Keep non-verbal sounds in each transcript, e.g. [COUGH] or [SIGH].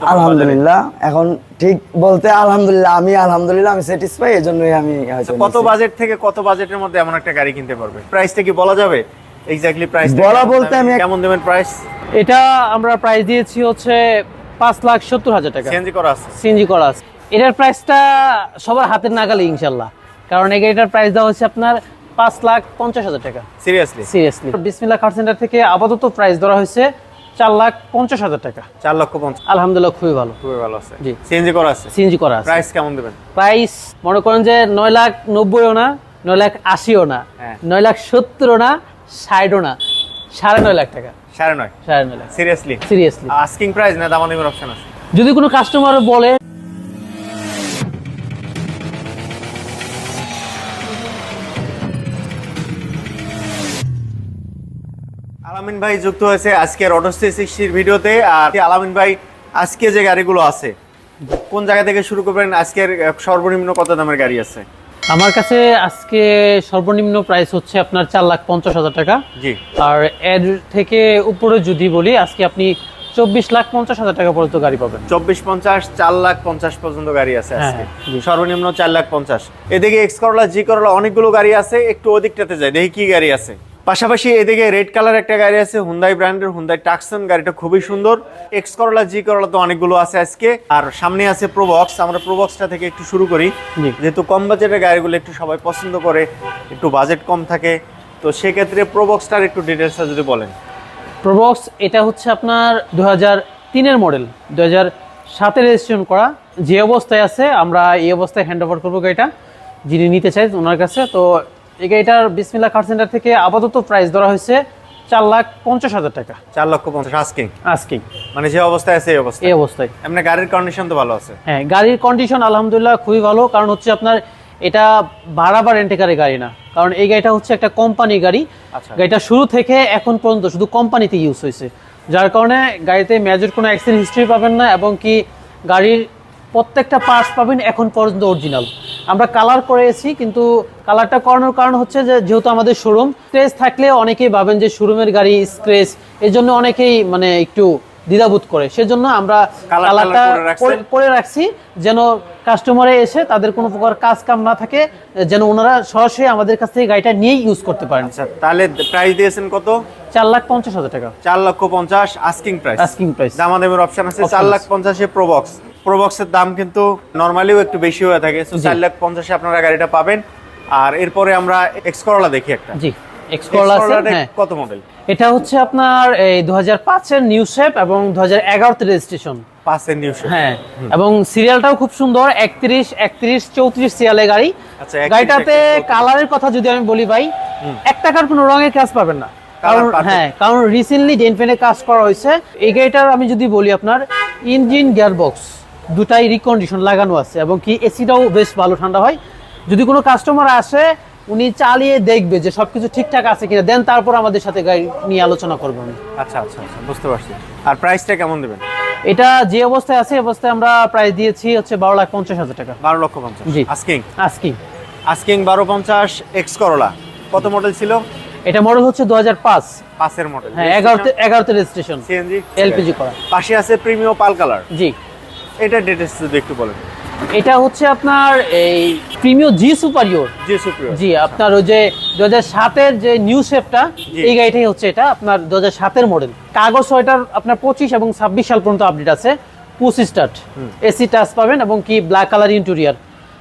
আলহামদুলিল্লাহ এখন ঠিক বলতে আলহামদুলিল্লাহ আমি আলহামদুলিল্লাহ আমি স্যাটিসফাই এই জন্যই আমি আচ্ছা, কত বাজেট থেকে কত বাজেটের মধ্যে এমন একটা গাড়ি কিনতে পারবে? প্রাইসটা কি বলা যাবে? এক্স্যাক্টলি প্রাইস বলা বলতে আমি কেমন দেবেন প্রাইস এটা আমরা প্রাইস দিয়েছি হচ্ছে পাঁচ লাখ সত্তর হাজার টাকা। সিএনজি করা আছে। সিএনজি করা আছে। এটার প্রাইসটা সবার হাতের নাগালে ইনশাল্লাহ। কারণ এই গাড়িটার প্রাইস দেওয়া হচ্ছে আপনার পাঁচ লাখ পঞ্চাশ হাজার টাকা। সিরিয়াসলি সিরিয়াসলি বিসমিল্লা কার সেন্টার থেকে আপাতত প্রাইস ধরা হয়েছে চার লাখ পঞ্চাশ হাজার টাকা। চার লক্ষ পঞ্চাশ। আলহামদুলিল্লাহ খুবই ভালো। খুবই ভালো আছে। জি। সিএনজি করা আছে? সিএনজি করা আছে। প্রাইস কেমন দেবেন? প্রাইস মনে করেন যে নয় লাখ নব্বইও না নয় লাখ আশিও না হ্যাঁ। নয় লাখ সত্তরও না ষাটও না সাড়ে নয় লাখ টাকা। সাড়ে নয়? সাড়ে নয় lakh. Seriously seriously asking price না দামাদামির অপশন আছে? যদি কোনো কাস্টমার বলে আলামিন ভাই যুক্ত হয়েছে আজকের অটো সিক্সটির ভিডিওতে। আর আলামিন ভাই আজকে যে গাড়িগুলো আছে কোন জায়গা থেকে শুরু করবেন? আজকের সর্বনিম্ন কত দামের গাড়ি আছে? আমার কাছে আজকে সর্বনিম্ন প্রাইস হচ্ছে আপনার চার লাখ পঞ্চাশ হাজার টাকা। জি। আর এর থেকে উপরে যদি বলি আজকে আপনি চব্বিশ লাখ পঞ্চাশ হাজার টাকা পর্যন্ত গাড়ি পাবেন। চব্বিশ পঞ্চাশ চার লাখ পঞ্চাশ পর্যন্ত গাড়ি আছে আজকে। হ্যাঁ, সর্বনিম্ন চার লাখ পঞ্চাশ। এদিকে এক্স করলা জি করলা অনেকগুলো গাড়ি আছে একটু ওদিকটাতে যায় দেখি কি গাড়ি আছে। পাশাপাশি এদিকে রেড কালার একটা গাড়ি আছে হুন্দাই ব্র্যান্ডের হুন্দাই টাকসন গাড়িটা খুবই সুন্দর। এক্স করলা জি করলা তো অনেকগুলো আছে আজকে। আর সামনে আছে প্রোবক্স আমরা প্রোবক্সটা থেকে একটু শুরু করি। যেহেতু কম বাজেটের গাড়িগুলো একটু সবাই পছন্দ করে একটু বাজেট কম থাকে তো সেক্ষেত্রে প্রোবক্সটার একটু ডিটেলসটা যদি বলেন। প্রোবক্স এটা হচ্ছে আপনার দু হাজার তিনের মডেল দু হাজার সাতে রেজিস্ট্রেশন করা। যে অবস্থায় আছে আমরা এই অবস্থায় হ্যান্ড ওভার করব গাড়িটা। যিনি নিতে চাই ওনার কাছে। তো এই গাড়িটার বিসমিল্লা কার সেন্টার থেকে আপাতত প্রাইস ধরা হয়েছে চার লাখ পঞ্চাশ হাজার টাকা। চার লক্ষ পঞ্চাশ আস্কিং আজকে মানে যে অবস্থায় আছে এই অবস্থায়? এই অবস্থায়। এমনি গাড়ির কন্ডিশন তো ভালো আছে। হ্যাঁ গাড়ির কন্ডিশন আলহামদুলিল্লাহ খুবই ভালো কারণ হচ্ছে আপনার এটা ভাড়া বা রেন্টেকারের গাড়ি না। কারণ এই গাড়িটা হচ্ছে একটা কোম্পানি গাড়ি। আচ্ছা। গাড়িটা শুরু থেকে এখন পর্যন্ত শুধু কোম্পানিতে ইউজ হয়েছে। যার কারণে গাড়িতে মেজর কোনো অ্যাক্সিডেন্ট হিস্ট্রি পাবেন না এবং কি গাড়ির প্রত্যেকটা পার্টস পাবেন এখন পর্যন্ত অরিজিনাল আমরা কালার করেছি কিন্তু কালারটা করানোর কারণ হচ্ছে যে যেহেতু আমাদের শোরুম স্ক্রেচ থাকলে অনেকেই ভাবেন যে শোরুমের গাড়ি স্ক্রেচ এই জন্য অনেকেই মানে একটু দ্বিধাবোধ করে। সেজন্য আমরা কালারটা করে রাখছি যেন কাস্টমারে এসে তাদের কোনো প্রকার কাজ কাম না থাকে যেন ওনারা সরাসরি আমাদের কাছ থেকে গাড়িটা নিয়েই ইউজ করতে পারেন। আচ্ছা তাহলে প্রাইস দিয়েছেন কত? চার লাখ পঞ্চাশ হাজার টাকা। চার লক্ষ পঞ্চাশ আস্কিং প্রাইস আস্কিং প্রাইস আমাদের অপশন আছে চার। লাখ পঞ্চাশে প্রবক্স প্রবক্সের দাম কিন্তু নর্মালিও একটু বেশি হয়ে থাকে। তো চার লাখ পঞ্চাশে আপনারা গাড়িটা পাবেন। আর এরপরে আমরা এক্স করলা দেখি একটা। জি এক্সকোলা আছে হ্যাঁ। কত মডেল এটা হচ্ছে আপনার এই দু হাজার পাঁচের নিউ শেপ এবং দু হাজার এগারোতে রেজিস্ট্রেশন পাঁচের নিউ হ্যাঁ এবং সিরিয়ালটাও খুব সুন্দর একত্রিশ একত্রিশ চৌত্রিশ সিরিয়ালের গাড়ি। আচ্ছা, গাড়িটাতে কালারের কথা যদি আমি বলি ভাই এক টাকার কোনো রঙের কাজ পাবেন না। কারণ হ্যাঁ কারণ রিসেন্টলি ডেনফেনে কাজ করা হয়েছে। এই গাড়িটার আমি যদি বলি আপনার ইঞ্জিন গিয়ারবক্স দুটাই রিকন্ডিশন লাগানো আছে এবং কি এসিটাও বেশ ভালো ঠান্ডা হয়। যদি কোনো কাস্টমার আসে উনি চালিয়ে দেখবে যে সবকিছু ঠিকঠাক আছে কিনা দেন তারপর আমাদের সাথে গাড়ি নিয়ে আলোচনা করব আমি। আচ্ছা আচ্ছা আচ্ছা বুঝতে পারছি। আর প্রাইসটা কেমন দেবেন? এটা যে অবস্থায় আছে অবস্থায় আমরা প্রাইস দিয়েছি হচ্ছে বারো লাখ পঞ্চাশ হাজার টাকা। বারো লক্ষ পঞ্চাশ। জি। আস্কিং আজকি আস্কিং বারো পঞ্চাশ এক্স করলা কত মডেল ছিল? এটা মডেল হচ্ছে দু হাজার পাঁচ। পাঁচের মডেল হ্যাঁ এগারোতে এগারোতে রেজিস্ট্রেশন সিএনজি এলপিজি করা। পাশে আছে প্রিমিয়াম পাল কালার জি। এটা ডিটেলস যদি একটু বলেন। এটা হচ্ছে আপনার এই প্রিমিয় জি সুপারিয়র জি সুপ্রিয় জি আপনার ওই যে দু হাজার সাতের যে নিউ শেপটা এই গাড়িটাই হচ্ছে এটা আপনার দু হাজার সাতের মডেল কাগজ ওইটার আপনার পঁচিশ এবং ছাব্বিশ সাল পর্যন্ত আপডেট আছে। পুশ স্টার্ট এসি টাচ পাবেন এবং কি ব্ল্যাক কালার ইন্টেরিয়ার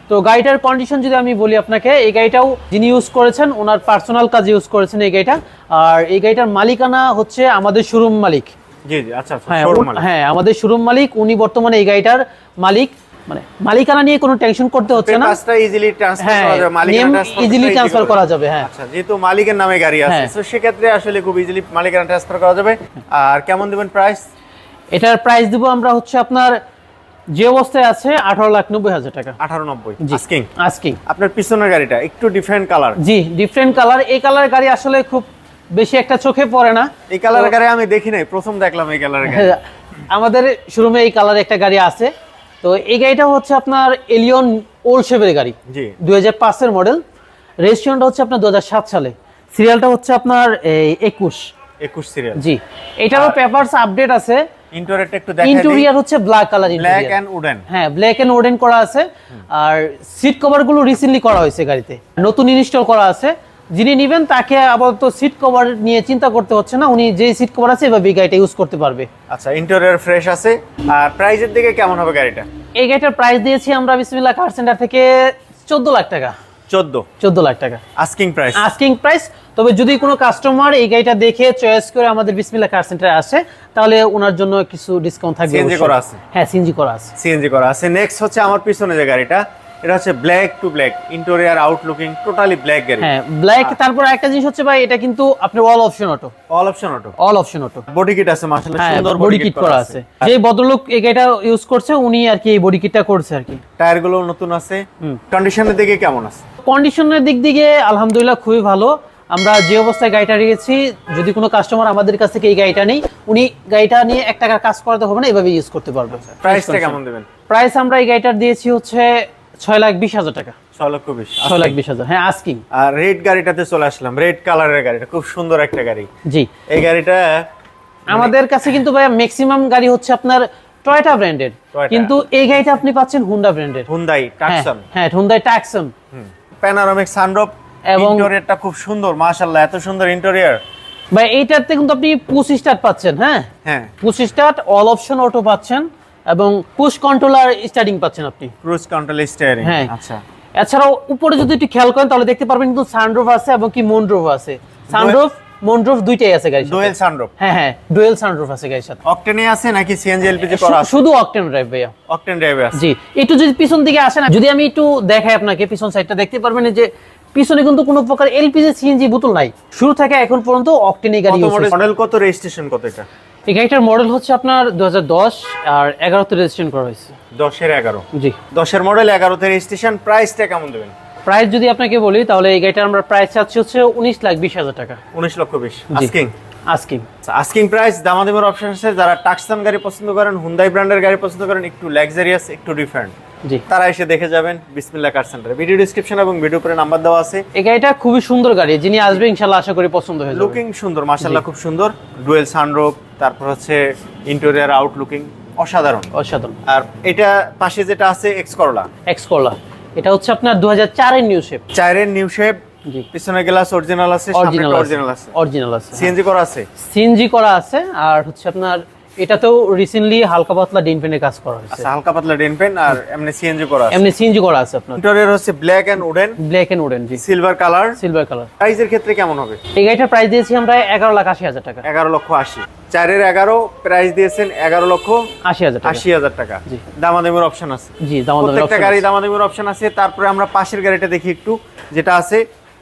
তো গাড়িটার কন্ডিশন যদি আমি বলি আপনাকে এই গাড়িটাও যিনি ইউজ করেছেন ওনার পার্সোনাল কাজে ইউজ করেছেন এই গাড়িটা। আর এই গাড়িটার মালিকানা হচ্ছে আমাদের শোরুম মালিক। জি জি আচ্ছা আচ্ছা হ্যাঁ। হ্যাঁ আমাদের শোরুম মালিক উনি বর্তমানে এই গাড়িটার মালিক। মানে মালিকানা নিয়ে কোনো টেনশন করতে হচ্ছে না। পেপারসটা ইজিলি ট্রান্সফার হ্যাঁ করা যাবে মালিকানা ইজিলি ট্রান্সফার করা যাবে হ্যাঁ। আচ্ছা যেহেতু মালিকের নামে গাড়ি আছে হ্যাঁ। তো সেক্ষেত্রে আসলে খুব ইজিলি মালিকানা ট্রান্সফার করা যাবে। আর কেমন দিবেন প্রাইস এটার প্রাইস দিব আমরা হচ্ছে আপনার যে অবস্থায় আছে আঠারো লাখ নব্বই হাজার টাকা। আঠারো নব্বই জি আস্কিং আজকে আপনার পিছনের গাড়িটা একটু ডিফারেন্ট কালার জি ডিফারেন্ট কালার এই কালার গাড়ি আসলে খুব বেশি একটা চোখে পড়ে না। এই কালারের গাড়ি আমি দেখি নাই প্রথম দেখলাম এই কালারের গাড়ি। [LAUGHS] আমাদের শোরুমে এই কালার একটা গাড়ি আছে। তো এই গাড়িটা হচ্ছে আপনার এলিয়ন ওল্ড শেপের গাড়ি। জি। দুই হাজার পাঁচের মডেল রেজিস্ট্রেশনটা হচ্ছে আপনার দু হাজার সাত সালে। সিরিয়ালটা হচ্ছে আপনার এই একুশ। একুশ সিরিয়াল জি। এটারও পেপারস আপডেট আছে। ইন্টোরিয়ারটা একটু দেখাই ইন্টেরিয়র হচ্ছে black colour black interior and wooden হ্যাঁ ব্ল্যাক এন্ড ওডেন করা আছে। আর সিট কভারগুলো রিসেন্টলি করা হয়েছে গাড়িতে। নতুন ইনস্টল করা আছে। যিনি নেবেন তাকে আপাতত সিট কভার নিয়ে চিন্তা করতে হচ্ছে না। উনি যে সিট কভার আছে এভাবে গাড়িটা ইউজ করতে পারবে। আচ্ছা ইন্টেরিয়র ফ্রেশ আছে। আর প্রাইজের দিকে কেমন হবে গাড়িটা? এই গাড়িটার প্রাইস দিয়েছি আমরা বিসমিল্লাহ কার সেন্টার থেকে চোদ্দ লাখ টাকা। চোদ্দ? চোদ্দ লাখ টাকা। আস্কিং প্রাইস আস্কিং প্রাইস তবে যদি কোনো কাস্টমার এই গাড়িটা দেখে চয়েস করে আমাদের বিসমিল্লাহ কার সেন্টারে আসে তাহলে ওনার জন্য কিছু ডিসকাউন্ট থাকবে অবশ্যই। করা আছে? হ্যাঁ সিএনজি করা আছে। সিএনজি করা আছে। নেক্সট হচ্ছে আমার পিছনে যে গাড়িটা এটা হচ্ছে black to black interior outlooking totally black গাড়ি হ্যাঁ ব্ল্যাক তারপর একটা জিনিস হচ্ছে ভাই এটা কিন্তু আপনার all option auto all option auto all option auto body kit আছে মাশাআল্লাহ হ্যাঁ সুন্দর বডি কিট করা আছে। যে ভদ্রলোক এই গাড়িটা ইউজ করছে উনি আর কি এই বডি কিটটা করছে আর কি। টায়ারগুলো নতুন আছে। কন্ডিশনের দিকে কেমন আছে? কন্ডিশনের দিক দিকে আলহামদুলিল্লাহ খুবই ভালো। আমরা যে অবস্থায় গাড়িটা রেখেছি যদি কোনো কাস্টমার আমাদের কাছ থেকে এই গাড়িটা নেই উনি গাড়িটা নিয়ে এক টাকার কাজ করাতে হবে না এভাবে ইউজ করতে পারবে। প্রাইসটা কেমন দেবেন? প্রাইস আমরা এই গাড়িটার দিয়েছি হচ্ছে ছয় লাখ বিশ হাজার টাকা। ছয় লক্ষ বিশ ছয় লাখ বিশ হাজার হ্যাঁ আস্কিং। আর রেড গাড়িটাতে চলে আসলাম। রেড কালারের গাড়িটা খুব সুন্দর একটা গাড়ি। জি। এই গাড়িটা আমাদের কাছে কিন্তু ভাইয়া ম্যাক্সিমাম গাড়ি হচ্ছে আপনার টয়টা ব্র্যান্ডেড কিন্তু এই গাড়িটা আপনি পাচ্ছেন হুন্ডা ব্র্যান্ডেড হুন্দাই টাকসন হ্যাঁ হুন্ডাই ট্যাক্সন প্যানারোমিক সানরূপ এবং এবং- ইন্টেরিয়রটা খুব সুন্দর মাশাআল্লাহ এত সুন্দর ইন্টেরিয়র ভাই এইটাতে কিন্তু আপনি পুশ স্টার্ট পাচ্ছেন হ্যাঁ? হ্যাঁ। Push start all option auto পাচ্ছেন। এবং পুশ কন্ট্রোলার স্টার্টিং পাচ্ছেন আপনি। ক্রুজ কন্ট্রোল স্টিয়ারিং হ্যাঁ। আচ্ছা। এছাড়াও উপরে যদি একটু খেয়াল করেন তাহলে দেখতে পারবেন কিন্তু সানরুফ আছে এবং কি মনরুফ আছে। সানরুফ মনরুফ দুইটাই আছে সাথে। ডুয়েল সানরূপ হ্যাঁ হ্যাঁ ডুয়েল সানরুফ আছে গাড়ির সাথে। অকটেনে আছে নাকি সিএনজি এলপিজি করা আছে? শুধু অকটেন ড্রাইভ ভাইয়া। অকটেন ড্রাইভে আছে। জি একটু যদি পিছন দিকে আসেন যদি আমি একটু দেখাই আপনাকে পিছন সাইডটা দেখতে পারবেন যে পিছনে কিন্তু কোনো প্রকার এলপিজি সিএনজি বোতল নাই। শুরু থেকে এখন পর্যন্ত অকটেনই গাড়ি মডেল মডেল কত রেজিস্ট্রেশন কত এটা? এই গাড়িটার মডেল হচ্ছে আপনার দু হাজার দশ আর এগারোতে রেজিস্ট্রেশন করা হয়েছে। দশের এগারো। জি। দশের মডেল এগারোতে রেজিস্ট্রেশন প্রাইসটা কেমন দেবেন? প্রাইস যদি আপনাকে বলি তাহলে এই গাড়িটার আমরা প্রাইস চাচ্ছি হচ্ছে উনিশ লাখ বিশ হাজার টাকা। উনিশ লক্ষ বিশ। আস্কিং আস্কিং আস্কিং প্রাইস দামাদামের অপশন আছে। যারা টাক্সান গাড়ি পছন্দ করেন হুন্দাই ব্র্যান্ডের গাড়ি পছন্দ করেন একটু লাক্সারিয়াস একটু ডিফারেন্ট তারা এসে দেখে যাবেন বিসমিল্লা কার সেন্টারে। ভিডিও ডিসক্রিপশন এবং ভিডিও উপরে নাম্বার দেওয়া আছে। এই গাড়িটা খুবই সুন্দর গাড়ি যিনি আসবে ইনশাল্লাহ আশা করি পছন্দ হয়ে লুকিং সুন্দর মাশাল্লাহ খুব সুন্দর। ডুয়েল সানরোপ তারপর হচ্ছে ইন্টেরিয়ার আউটলুকিং অসাধারণ। অসাধারণ। আর এটা পাশে যেটা আছে এক্স করলা এক্স করলা এটা হচ্ছে আপনার দু হাজার চারের নিউ শেপ চাইরের নিউ শেপ জি। পিছনে গ্লাস অরিজিনাল আছে অরিজিনাল অরিজিনাল আছে অরিজিনাল আছে। সিএনজি করা আছে? সিএনজি করা আছে আর হচ্ছে আপনার এটাতেও রিসেন্টলি হালকা পাতলা ডিন পেনের কাজ করা হয়েছে। আচ্ছা হালকা পাতলা ডেন পেন আর এমনি সিএনজি করা আছে। এমনি সিএনজি করা আছে আপনার। ইন্টেরিয়র হচ্ছে black and wooden black and wooden G. Silver colour silver colour প্রাইজের ক্ষেত্রে কেমন হবে? এই গাড়িটার প্রাইস দিয়েছি আমরা এগারো লাখ আশি হাজার টাকা। এগারো লক্ষ আশি। চারের এগারো প্রাইস দিয়েছেন এগারো লক্ষ আশি হাজার টাকা। আশি হাজার টাকা। জি। দামাদামের অপশন আছে। জি দাম প্রত্যেকটা গাড়ি দামাদামের অপশন আছে। তারপরে আমরা পাশের গাড়িটা দেখি একটু। যেটা আছে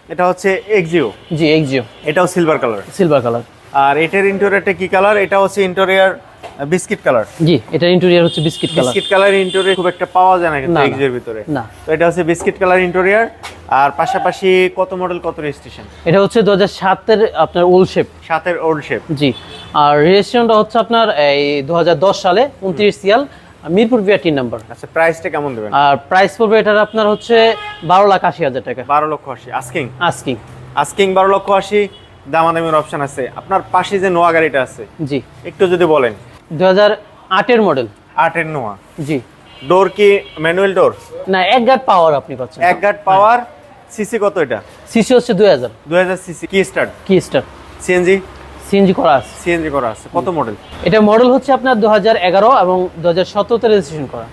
এটা হচ্ছে এক্সিও জি এক্সিও এটাও সিলভার কালার সিলভার কালার আর এটার ইন্টেরিয়রটা কি কালার এটা হচ্ছে ইন্টেরিয়র বিস্কিট কালার জি এটার ইন্টেরিয়র হচ্ছে biscuit colour biscuit colour interior খুব একটা পাওয়া যায় না কিন্তু না। ভিতরে। না। তো এটা হচ্ছে বিস্কিট কালার ইন্টেরিয়র আর পাশাপাশি কত মডেল কত রেজিস্ট্রেশন এটা হচ্ছে দু হাজার সাতের আপনার ওল শেপ সাতের ওল্ড শেপ জি। আর রেজিস্ট্রেশনটা হচ্ছে আপনার এই দুহাজার দশ সালে উনত্রিশ সিয়াল মিরপুর বিআর তিন নাম্বার আচ্ছা প্রাইসটা কেমন দেবেন? আর প্রাইস পড়বে এটার আপনার হচ্ছে বারো লাখ আশি হাজার টাকা। বারো লক্ষ আশি। আস্কিং আস্কিং আস্কিং বারো লক্ষ আশি। দামাদামির অপশন আছে। আপনার পাশে যে নোয়া গাড়িটা আছে জি। একটু যদি বলেন। দু হাজার আটের মডেল আটের নোয়া। জি। ডোর কি ম্যানুয়াল ডোর না এক গার্ড পাওয়ার আপনি পাচ্ছেন। এক গার্ড পাওয়ার সিসি কত এটা? সিসি হচ্ছে দুই হাজার দুই হাজার সিসি কি স্টার্ট কি স্টার্ট সিএনজি সিএনজি করা আছে। সিএনজি করা আছে। কত মডেল এটা মডেল হচ্ছে আপনার দু হাজার এগারো এবং দু হাজার সতেরোতে রেজিস্ট্রেশন করা।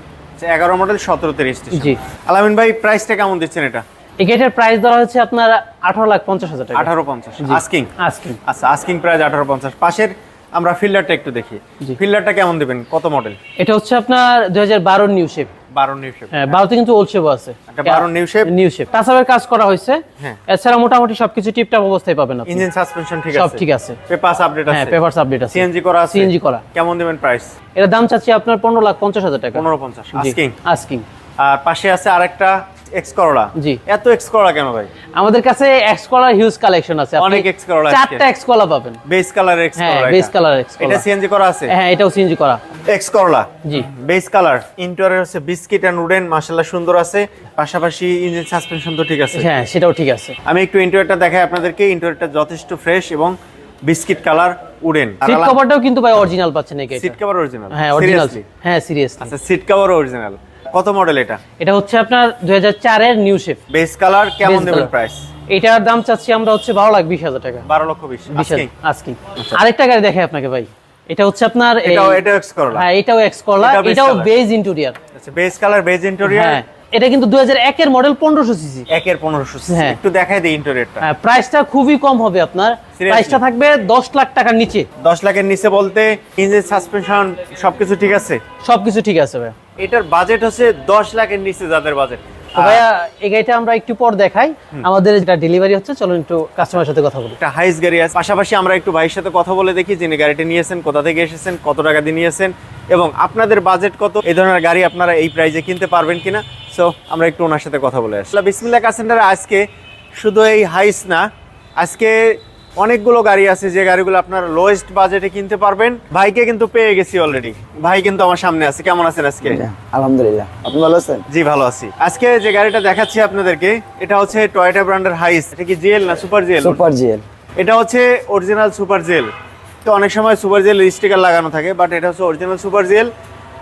এগারো মডেল সতেরোতে রেজিস্ট্রেশন জি। আলামিন ভাই প্রাইসটা কেমন দিচ্ছেন এটা? এই গেটের প্রাইস ধরা হচ্ছে আপনার আঠারো লাখ পঞ্চাশ হাজার টাকা। আঠারো পঞ্চাশ। আস্কিং আস্কিং আচ্ছা আস্কিং প্রাইস আঠারো পঞ্চাশ। পাশের আমরা ফিল্ডারটা একটু দেখি। ফিল্ডারটা কেমন দিবেন? কত মডেল এটা হচ্ছে আপনার দুই হাজার বারোর নিউ শেপ বারো নিউ শেপ হ্যাঁ বারোতে কিন্তু ওল্ড শেপও আছে। বারো নিউ শেপ নিউ শেপ টাচাবের কাজ করা হয়েছে। হ্যাঁ। এছাড়া মোটামুটি সবকিছু টিপটাপ অবস্থায় পাবেন আপনি। ইঞ্জিন সাসপেনশন ঠিক আছে। সব ঠিক আছে। পেপারস আপডেট হ্যাঁ আছে। পেপারস আপডেট আছে। সিএনজি করা আছে। সিএনজি করা। কেমন দিবেন প্রাইস এর দাম চাচ্ছি আপনার পনেরো লাখ পঞ্চাশ হাজার টাকা। পনেরো পঞ্চাশ। আস্কিং আস্কিং আর পাশে আছে আরেকটা এক্স করোলা জি। এত এক্স করোলা কেন ভাই? আমাদের কাছে এক্স কলার হিউজ কালেকশন আছে অনেক X Corolla চারটা এক্স কলা পাবেন। বেস কালার এক্স হ্যাঁ বেস কালার এক্স এটা সিএনজি করা আছে? হ্যাঁ এটাও সিএনজি করা। X Corolla G. Base colour interior হচ্ছে বিস্কিট এন্ড উডেন মাশাআল্লাহ সুন্দর আছে। পাশাপাশি ইঞ্জিন সাসপেনশন তো ঠিক আছে। হ্যাঁ সেটাও ঠিক আছে। আমি একটু ইন্টারিয়রটা দেখাই আপনাদেরকে। ইন্টারিয়রটা যথেষ্ট ফ্রেশ এবং বিস্কিট কালার উডেন সিট কভারটাও কিন্তু ভাই অরিজিনাল পাচ্ছেন এই সিট কভার অরিজিনাল হ্যাঁ অরিজিনাল হ্যাঁ সিরিয়াসলি আচ্ছা সিট কভার অরিজিনাল কত মডেল এটা? এটা হচ্ছে আপনার দুই হাজার চারের নিউ শেফ বেস কালার কেমন দেবেন প্রাইস এটার দাম চাচ্ছি আমরা হচ্ছে বারো লাখ বিশ হাজার টাকা। বারো লক্ষ বিশ বিশ আজকে আরেকটা গাড়ি দেখে আপনাকে ভাই। এটা হচ্ছে আপনার এটাও এটাও এক্স করলা হ্যাঁ এটাও এক্স করলা এটাও। বেজ ইন্টেরিয়ার আচ্ছা বেস কালার বেজ ইন্টেরিয়র হ্যাঁ এটা কিন্তু দুই হাজার একের মডেল পনেরোশো সিসি একের পনেরোশো হ্যাঁ। একটু দেখাই দিই ইন্টেরিয়রটা হ্যাঁ প্রাইসটা খুবই কম হবে আপনার? প্রাইসটা থাকবে দশ লাখ টাকার নিচে। দশ লাখের নিচে বলতে ইঞ্জিন সাসপেনশন সবকিছু ঠিক আছে? সবকিছু ঠিক আছে ভাই এটার বাজেট হচ্ছে দশ লাখের নিচে যাদের বাজেট ভাইয়া এই গাড়িটা আমরা একটু পর দেখাই। আমাদের যেটা ডেলিভারি হচ্ছে চলুন একটু কাস্টমারের সাথে কথা বলি। একটা হাইস গাড়ি আছে। পাশাপাশি আমরা একটু ভাইয়ের সাথে কথা বলে দেখি যিনি গাড়িটা নিয়েছেন কোথা থেকে এসেছেন কত টাকা দিয়ে নিয়েছেন এবং আপনাদের বাজেট কত? এই ধরনের গাড়ি আপনারা এই প্রাইজে কিনতে পারবেন কিনা? সো আমরা একটু ওনার সাথে কথা বলে আসলাম বিসমিল্লা কার সেন্টারে আজকে শুধু এই হাইস না আজকে অনেকগুলো গাড়ি আছে যে গাড়িগুলো আপনার লোয়েস্ট বাজেটে কিনতে পারবেন। ভাইকে কিন্তু পেয়ে গেছি অলরেডি ভাই কিন্তু আমার সামনে আছে। কেমন আছেন আজকে? আলহামদুলিল্লাহ। আপনি ভালো আছেন? জি ভালো আছি। আজকে যে গাড়িটা দেখাচ্ছি আপনাদেরকে এটা হচ্ছে টয়োটা ব্র্যান্ডের হাইস এটা কি জিএল না সুপার জিএল সুপার জিএল এটা হচ্ছে অরিজিনাল সুপার জেল। তো অনেক সময় সুপার জেল স্টিকার লাগানো থাকে বাট এটা হচ্ছে অরিজিনাল সুপার জেল।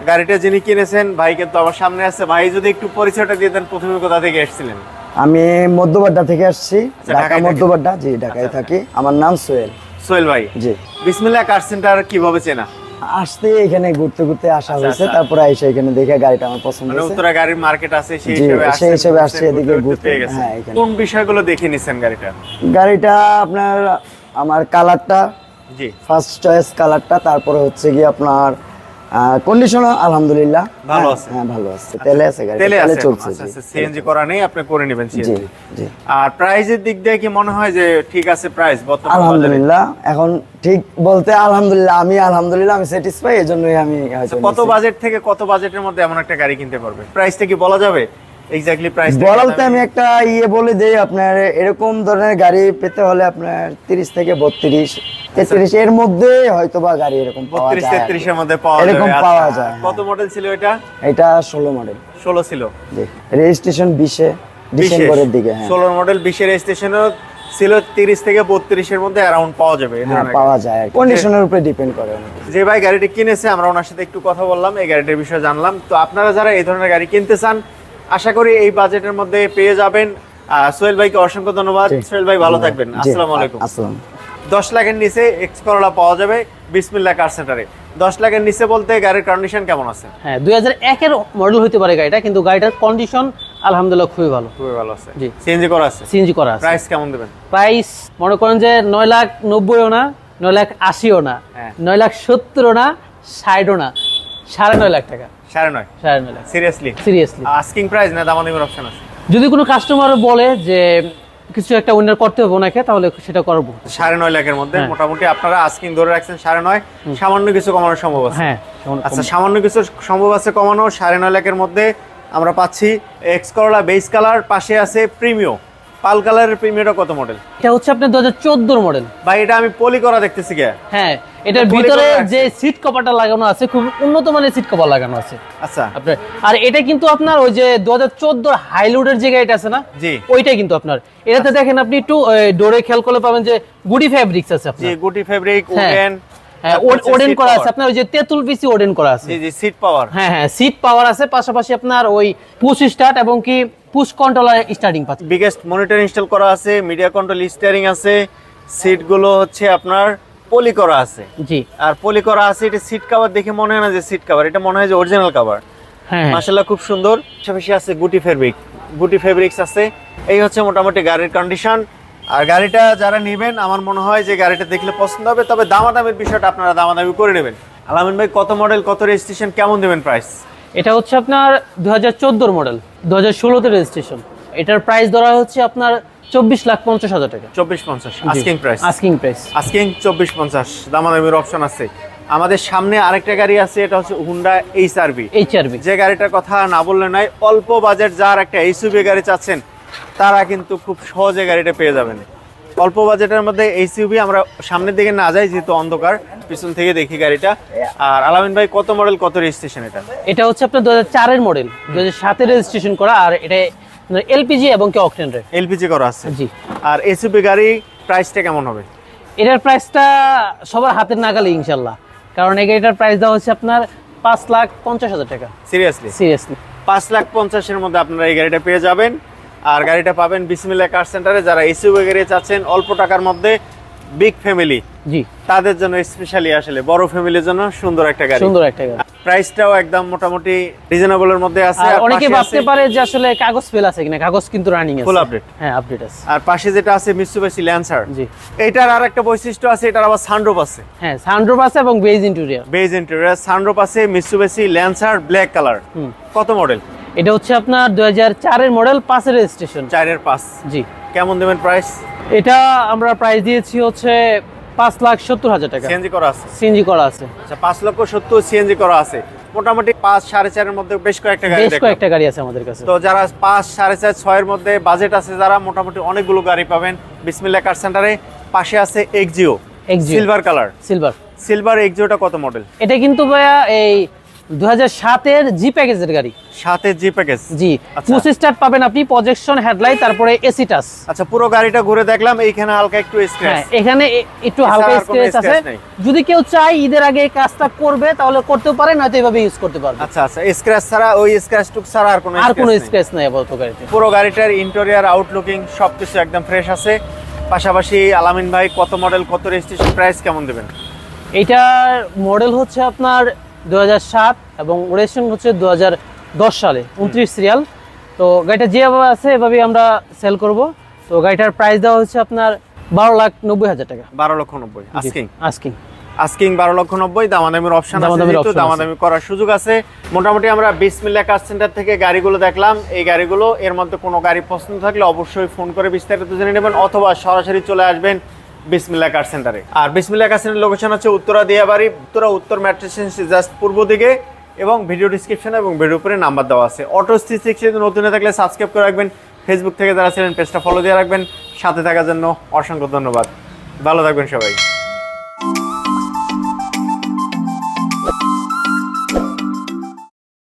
গাড়িটা যিনি কিনেছেন ভাই কিন্তু আমার সামনে আছে। ভাই যদি একটু পরিচয়টা দিয়ে দেন প্রথমে কোথা থেকে এসেছিলেন? আমি মধ্যবাড্ডা থেকে আসছি আচ্ছা, ঢাকা মধ্যবাড্ডা জি ঢাকায় থাকি। আমার নাম সোহেল। সোহেল ভাই জি। বিসমিল্লা কার সেন্টার কীভাবে চেনা? আসতে এখানে ঘুরতে ঘুরতে আসা হয়েছে আচ্ছা। তারপরে এসে এখানে দেখে গাড়িটা আমার পছন্দ মানে হয়েছে। উত্তরা গাড়ির মার্কেট আছে সেই হিসেবে সেই হিসেবে আসছি এদিকে ঘুরতে হ্যাঁ, এখানে। কোন বিষয়গুলো দেখে নিছেন গাড়িটা? গাড়িটা আপনার আমার কালারটা জি। ফার্স্ট চয়েস কালারটা তারপরে হচ্ছে কি আপনার কন্ডিশন আলহামদুলিল্লাহ। ভালো হ্যাঁ, আছে। হ্যাঁ ভালো আছে। তেলে আছে গাড়ি তেলে আছে। চলছে আচ্ছা, জি। আচ্ছা, সিএনজি করা নেই আপনি করে নেবেন জি সিএনজি জি। আর প্রাইজের দিক দিয়ে কি মনে হয় যে ঠিক আছে প্রাইস বর্তমানে আলহামদুলিল্লাহ এখন ঠিক বলতে আলহামদুলিল্লাহ আমি আলহামদুলিল্লাহ আমি স্যাটিসফাই এই জন্যই আমি আচ্ছা, কত বাজেট থেকে কত বাজেটের মধ্যে এমন একটা গাড়ি কিনতে পারবে? প্রাইসটা কি বলা যাবে? এক্স্যাক্টলি প্রাইস বলতে আমি একটা ইয়ে বলে দেই আপনার এরকম ধরনের গাড়ি পেতে হলে আপনার তিরিশ থেকে বত্রিশ তেত্রিশ এর মধ্যে হয়তো বা গাড়ি এরকম বত্রিশ। তেত্রিশের মধ্যে পাওয়া এরকম পাওয়া আচ্ছা, যায়, কত মডেল ছিল এটা? এটা ষোলো মডেল ষোলো ছিল। জি। রেজিস্ট্রেশন বিশে ডিসেম্বরের দিকে হ্যাঁ। ষোলো মডেল বিশের স্টেশনও ছিল তিরিশ থেকে বত্রিশের মধ্যে অ্যারাউন্ড পাওয়া যাবে হ্যাঁ পাওয়া যায় কন্ডিশনের উপরে ডিপেন্ড করে যে ভাই গাড়িটি কিনেছে আমরা ওনার সাথে একটু কথা বললাম এই গাড়িটির বিষয়ে জানলাম। তো আপনারা যারা এই ধরনের গাড়ি কিনতে চান আশা করি এই বাজেটের মধ্যে পেয়ে যাবেন। আহ, সোহেল ভাইকে অসংখ্য ধন্যবাদ। সোহেল ভাই ভালো থাকবেন। আসসালামু আলাইকুম। আসসালাম। দশ লাখের নিচে এক্স করলা পাওয়া যাবে বিসমিল্লা কার সেন্টারে দশ লাখের নিচে বলতে গাড়ির কন্ডিশন কেমন আছে? হ্যাঁ দুই হাজার একের মডেল হতে পারে গাড়িটা কিন্তু গাড়িটার কন্ডিশন আলহামদুলিল্লাহ খুবই ভালো। খুবই ভালো আছে। জি। সিএনজি করা আছে? সিএনজি করা আছে। প্রাইস কেমন দেবেন? প্রাইস মনে করেন যে নয় লাখ নব্বইও না নয় লাখ আশিও না হ্যাঁ। নয় লাখ সত্তরও না ষাটও না। সাড়ে নয় লাখ টাকা। সাড়ে নয়? সাড়ে নয় lakh. Seriously seriously asking price না দামাদামির অপশন আছে? যদি কোনো কাস্টমার বলে যে কিছু একটা উইনার করতে হবে ওনাকে তাহলে সেটা করব সাড়ে নয় লাখের মধ্যে হ্যাঁ। মোটামুটি আপনারা আস্কিং ধরে রাখছেন সাড়ে নয় সামান্য কিছু কমানো সম্ভব আছে। হ্যাঁ আচ্ছা সামান্য কিছু সম্ভব আছে কমানো সাড়ে নয় লাখের মধ্যে আমরা পাচ্ছি এক্স করলা বেস কালার পাশে আছে প্রিমিও পাল কালারের প্রিমিওটা কত মডেল এটা হচ্ছে আপনার দু হাজার মডেল ভাই এটা আমি পলি করা দেখতেছি কে? হ্যাঁ এটার ভিতরে যে সিট কভারটা লাগানো আছে খুব উন্নত মানের সিট কভার লাগানো আছে। আচ্ছা। আপনার আর এটা কিন্তু আপনার ওই যে দু হাজার চোদ্দোর হাইলুডের যে গাড়িটা আছে না জি। ওইটাই কিন্তু আপনার। এটাতে দেখেন আপনি একটু ডোরে খেয়াল করলে পাবেন যে গুডি ফ্যাব্রিক্স আছে আপনার। ফেব্রিক হ্যাঁ। উডেন ওডেন করা আছে আপনার ওই যে তেঁতুল পিসি ওডেন করা আছে। জি জি সিট পাওয়ার হ্যাঁ হ্যাঁ সিট পাওয়ার আছে পাশাপাশি আপনার ওই পুশ স্টার্ট এবং কি পুশ কন্ট্রোলার স্টার্টিং পাচ্ছে বিগেস্ট মনিটর ইনস্টল করা আছে মিডিয়া কন্ট্রোল স্টিয়ারিং আছে সিটগুলো হচ্ছে আপনার পলি করা আছে। জি। আর পলি করা আছে এটা সিট কভার দেখে মনে হয় না যে সিট কভার এটা মনে হয় যে অরিজিনাল কভার হ্যাঁ হ্যাঁ। মাশাল্লাহ খুব সুন্দর। পাশাপাশি আছে গুটি ফেব্রিক গুটি ফেব্রিক্স আছে। এই হচ্ছে মোটামুটি গাড়ির কন্ডিশন আর গাড়িটা যারা নেবেন আমার মনে হয় যে গাড়িটা দেখলে পছন্দ হবে তবে দামাদামির বিষয়টা আপনারা দামাদামি করে নেবেন। আলামিন ভাই কত মডেল কত রেজিস্ট্রেশন কেমন দেবেন প্রাইস এটা হচ্ছে আপনার দু হাজার চোদ্দোর মডেল দু হাজার ষোলোতে রেজিস্ট্রেশন এটার প্রাইস ধরা হচ্ছে আপনার চব্বিশ লাখ পঞ্চাশ হাজার টাকা। চব্বিশ পঞ্চাশ asking price asking price asking চব্বিশ পঞ্চাশ দামাদামির অপশন আছে। আমাদের সামনে আরেকটা গাড়ি আছে এটা হচ্ছে হুন্ডা এইচ আর আরবি এইচ আর আরবি যে গাড়িটার কথা না বললে নয় অল্প বাজেট যার একটা এইচইউভি গাড়ি চাচ্ছেন তারা কিন্তু খুব সহজে গাড়িটা পেয়ে যাবেন। অল্প বাজেটের মধ্যে এইচইউভি আমরা সামনের দিকে না যাই যেহেতু অন্ধকার পিছন থেকে দেখি গাড়িটা। আর আলামিন ভাই কত মডেল কত রেজিস্ট্রেশন এটা? এটা হচ্ছে আপনার দু হাজার চারের মডেল দু হাজার রেজিস্ট্রেশন করা আর এটা এলপিজি এবং কি অকটেন রেট এলপিজি করা আছে। জি। আর এইচইউভি গাড়ি প্রাইসটা কেমন হবে? এটার প্রাইসটা সবার হাতের নাগালে ইনশাল্লাহ কারণ এই গাড়িটার প্রাইস দেওয়া হচ্ছে আপনার পাঁচ লাখ পঞ্চাশ হাজার টাকা। সিরিয়াসলি সিরিয়াসলি পাঁচ লাখ পঞ্চাশের মধ্যে আপনারা এই গাড়িটা পেয়ে যাবেন। আর গাড়িটা পাবেন বিসমিল্লা কার সেন্টারে যারা এসইউ গাড়ি চাচ্ছেন অল্প টাকার মধ্যে বিগ ফ্যামিলি জি। তাদের জন্য স্পেশালি আসলে বড় ফ্যামিলির জন্য সুন্দর একটা গাড়ি। সুন্দর একটা গাড়ি। প্রাইসটাও একদম মোটামুটি মধ্যে আছে। আর অনেকে ভাবতে পারে যে আসলে কাগজ ফেল আছে কিনা কাগজ কিন্তু রানিং আছে। Full update? হ্যাঁ আপডেট আছে। আর পাশে যেটা আছে মিৎসুবিশি ল্যান্সার জি। এইটার আর একটা বৈশিষ্ট্য আছে এটার আবার সানরুফ আছে। হ্যাঁ সানরুফ আছে এবং beige interior beige interior sunroof আছে মিৎসুবিশি ল্যান্সার ব্ল্যাক কালার কত মডেল এটা হচ্ছে আপনার হাজার চারের মডেল পাঁচের রেজিস্ট্রেশন চারের পাঁচ। জি। কেমন দেবেন প্রাইস এটা আমরা প্রাইস দিয়েছি হচ্ছে পাঁচ লাখ সত্তর হাজার টাকা। সিএনজি করা আছে? সিএনজি করা আছে। আচ্ছা পাঁচ লক্ষ সত্তর সিএনজি করা আছে। মোটামুটি পাঁচ সাড়ে চারের মধ্যে বেশ কয়েকটা গাড়ি বেশ কয়েকটা গাড়ি আছে আমাদের কাছে। তো যারা পাঁচ সাড়ে চার ছয়ের মধ্যে বাজেট আছে যারা মোটামুটি অনেকগুলো গাড়ি পাবেন। বিসমিল্লা কার সেন্টারে পাশে আছে Axio. Silver colour silver silver এক্সিওটা কত মডেল এটা কিন্তু ভাইয়া এই দু হাজার সাতের জি প্যাকেজের গাড়ি। সাথে জি প্যাকেজ জি আচ্ছা। পুশ স্টার্ট পাবেন আপনি প্রজেকশন হেডলাইট তারপরে এসি টাচ আচ্ছা পুরো গাড়িটা ঘুরে দেখলাম এইখানে হালকা একটু হ্যাঁ এখানে একটু হালকা স্ক্র্যাচ আছে। যদি কেউ চায় ঈদের আগে এই কাজটা করবে তাহলে করতেও পারে নয়তো এভাবে ইউজ করতে পারবে। আচ্ছা আচ্ছা স্ক্র্যাচ ছাড়া ওই স্ক্র্যাচ টুক ছাড়া আর কোনো আর কোনো। স্ক্র্যাচ নাই। আপাতত গাড়িতে। পুরো গাড়িটার ইন্টেরিয়ার আউটলুকিং সবকিছু একদম ফ্রেশ আছে। পাশাপাশি আলামিন ভাই কত মডেল কত রেজিস্ট্রেশন প্রাইস কেমন দেবেন? এইটার মডেল হচ্ছে আপনার দু এবং রেজিস্ট্রেশন হচ্ছে দু সালে উনত্রিশ সিরিয়াল। তো গাড়িটা যেভাবে আছে এভাবেই আমরা সেল করব। তো গাড়িটার প্রাইস দেওয়া হচ্ছে আপনার বারো লাখ নব্বই হাজার টাকা। বারো লক্ষ নব্বই আস্কিং আস্কিং আস্কিং বারো লক্ষ নব্বই দামাদামির অপশন আছে। দামাদামি করার সুযোগ আছে। মোটামুটি আমরা বিসমিল্লা কার সেন্টার থেকে গাড়িগুলো দেখলাম। এই গাড়িগুলো এর মধ্যে কোনো গাড়ি পছন্দ থাকলে অবশ্যই ফোন করে বিস্তারিত জেনে নেবেন অথবা সরাসরি চলে আসবেন বিসমিল্লা কার সেন্টারে আর বিসমিল্লা কার সেন্টার লোকেশন হচ্ছে উত্তরা দিয়াবাড়ি। উত্তরা উত্তর ম্যাট্রিক জাস্ট পূর্ব দিকে এবং ভিডিও ডিসক্রিপশন এবং ভিডিও উপরে নাম্বার দেওয়া আছে। অটো থ্রি সিক্স নতুন হয়ে থাকলে সাবস্ক্রাইব করে রাখবেন। ফেসবুক থেকে যারা ছিলেন পেজটা ফলো দিয়ে রাখবেন। সাথে থাকার জন্য অসংখ্য ধন্যবাদ। ভালো থাকবেন সবাই।